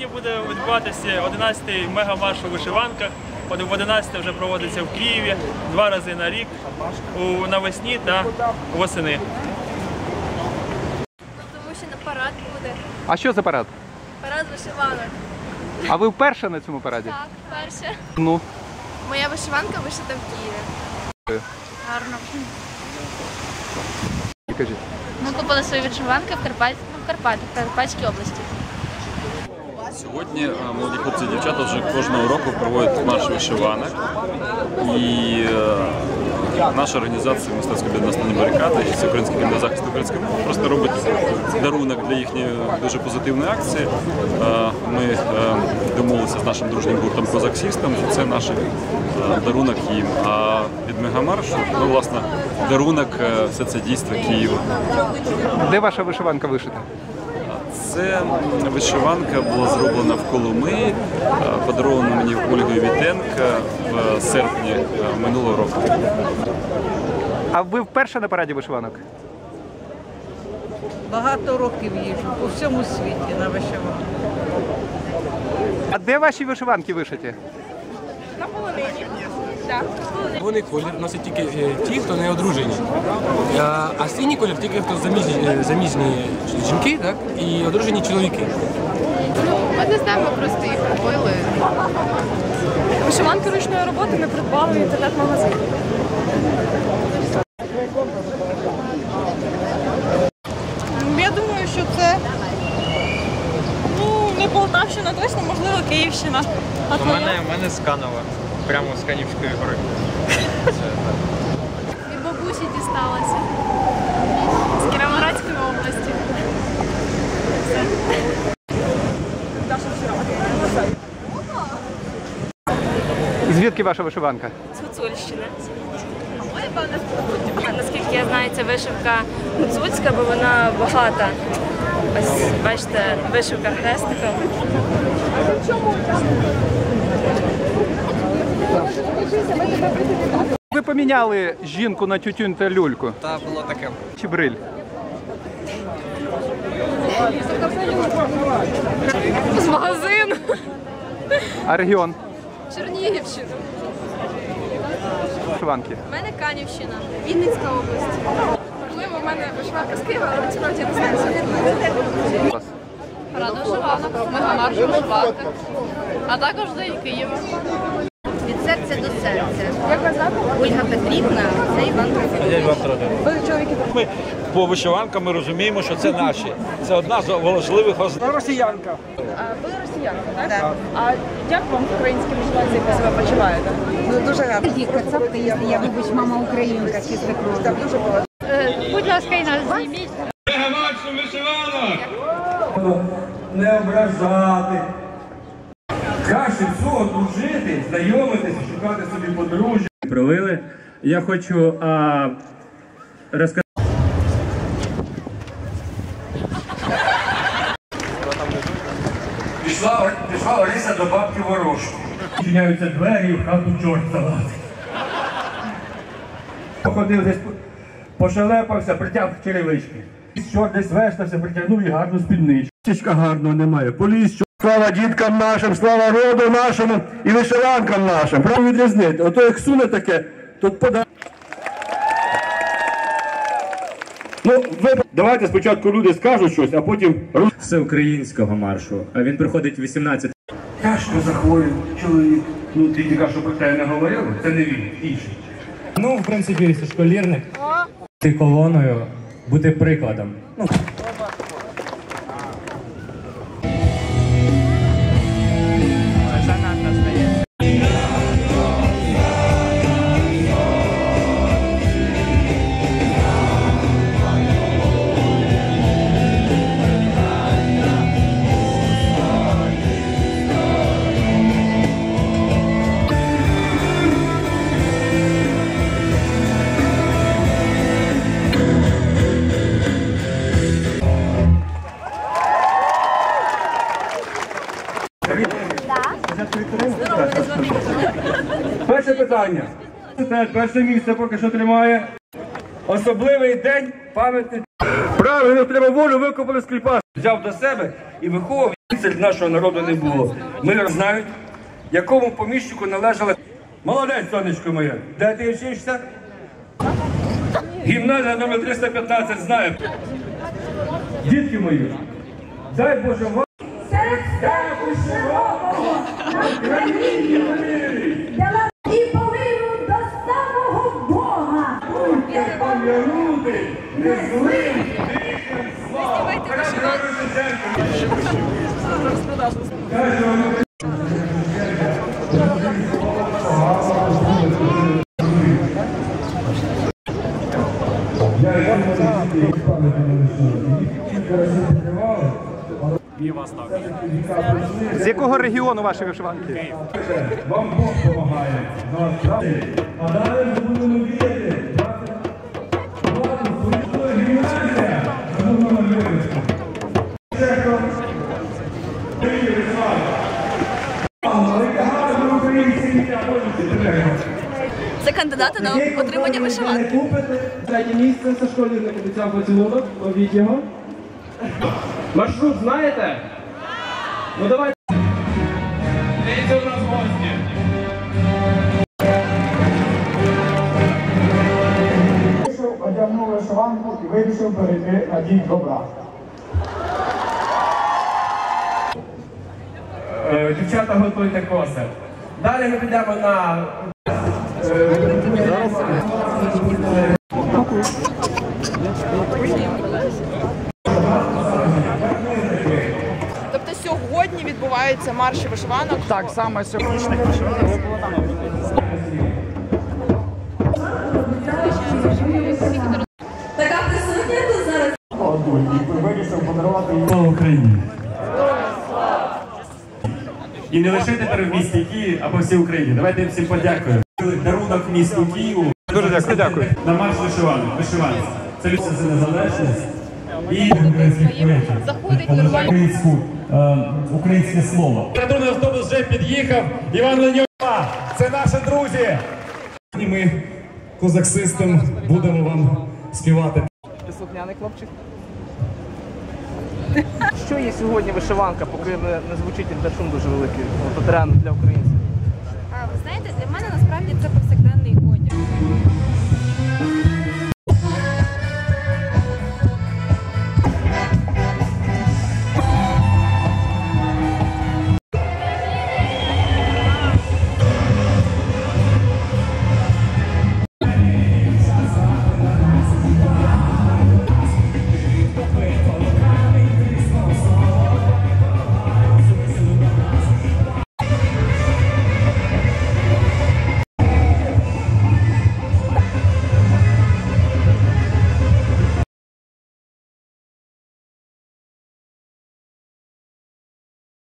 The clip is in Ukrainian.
Сьогодні буде відбуватися 11-й мегамарш у вишиванках. В 11 вже проводиться в Києві два рази на рік у навесні та восени. Тому що на парад буде. А що за парад? Парад вишиванок. А ви вперше на цьому параді? Так, перше. Ну, Моя вишиванка вишита в Києві. Гарно. кажіть. Ми купили свої вишиванки в Карпат... ну, в Карпатах, в Карпатській області. Сьогодні е, молоді хлопці і дівчата вже кожного року проводять марш вишиванок. І е, наша організація мистецьке об'єднання барикади і Всеукраїнський фільм захист української мови просто робить дарунок для їхньої дуже позитивної акції. Е, Ми домовилися з нашим дружнім гуртом Козак Сістем, що це наш дарунок їм. А від мегамаршу, ну, власне, дарунок все це дійство Києва. Де ваша вишиванка вишита? Це вишиванка була зроблена в Коломиї, е, подарована мені Ольгою Вітенка в серпні е, минулого року. А ви вперше на параді вишиванок? Багато років їжджу по всьому світі на вишиванку. А де ваші вишиванки вишиті? Червоний колір носять тільки е, ті, хто не одружені. Е, А синій колір тільки хто заміжні, е, заміжні жінки так, і одружені чоловіки. Ну, ми не знаємо, просто їх купили. Вишиванки ручної роботи ми придбали в інтернет-магазині. Я думаю, що це ну, не Полтавщина точно, можливо, Київщина. У мене, у мене з Канова, прямо з Канівської гори. Від бабусі дісталася. З Кіровоградської області. Звідки ваша вишиванка? З Гуцульщини. Наскільки я знаю, це вишивка гуцульська, бо вона багата. Ось бачите, вишивка хрестиком. Ви поміняли жінку на тютюнь та люльку. Та було таке. Чи бриль? З магазину. А регіон Чернігівщина. вишиванки? У мене Канівщина. Вінницька область. Можливо, у мене вишиванка з Києва, але насправді я не знаю. У вас? Парад вишиванок, мегамарш вишиванок. А також до Києва. Серця до серця. Як вас звати? Ольга Петрівна, це Іван Петрівна. Ми по вишиванкам ми розуміємо, що це наші. Це одна з важливих ознак. Росіянка. Ви росіянка, так? А як вам в українській вишиванці, як ви себе почуваєте? Ну, дуже гарно. Якщо я, вибач, мама українка, кров. Там дуже багато. Будь ласка, і нас зніміть. не ображати. Краще всього дружити, знайомитися, шукати собі подружжя. Пролили. Я хочу а, розказати. Пішла, пішла Оріса до бабки ворожки. Чиняються двері і в хату чорт залазить. Походив десь, пошелепався, притяг черевички. Чорт десь вештався, притягнув і гарну спідничку. Тічка гарного немає. Поліз, слава діткам нашим, слава роду нашому і вишиванкам нашим. Право відрізнити. Ото як суне таке, то пода. Ну, ви давайте спочатку люди скажуть щось, а потім всеукраїнського маршу. А він приходить 18 Тяжко захворів чоловік. Ну ти тільки що про те не говорили? Це не він, інший. Ну, в принципі, школірник. Бути колоною, бути прикладом. Ну, Це перше місце поки що тримає. Особливий день пам'ятний. Правильно, треба волю викопали з кліпа. Взяв до себе і виховував серед нашого народу не було. Ми знають, якому поміщику належала. Молодець, сонечко моє. Де ти вчишся? Гімназія номер 315 знає. Дітки мої, дай Боже вам. Пам'янути, не злим, слава. З якого регіону ваші вишиванки? Вам Бог допомагає. А далі ми будемо вірити. Це кандидати на отримання вишиванки. Третє місце це школірник обіцяв поцілунок. Ловіть його. Маршрут знаєте? Ну давайте. Дивіться у нас гості. Вийшов, одягнув вишиванку і вирішив перейти на дій добра. Е, Дівчата готуйте коси. Далі ми підемо на Тобто сьогодні відбуваються марші вишиванок. Так, саме сьогодні. Така присутня тут зараз. Вирішив подарувати Слава Україні. І не лише тепер в місті Київ, а по всій Україні. Давайте всім подякуємо. Дарунок місту Києву. Дуже дякую, дякую. На марш вишиванок, вишиванець. Це люся за незалежність. І українських поетів. Заходить нормально. Українську, е, українське слово. Літературний автобус вже під'їхав. Іван Леньов. Це наші друзі. І ми козаксистам будемо вам співати. Слухняний хлопчик. Що є сьогодні вишиванка, поки не, звучить інтершум дуже великий, от реально для українців? А, ви знаєте, для мене насправді це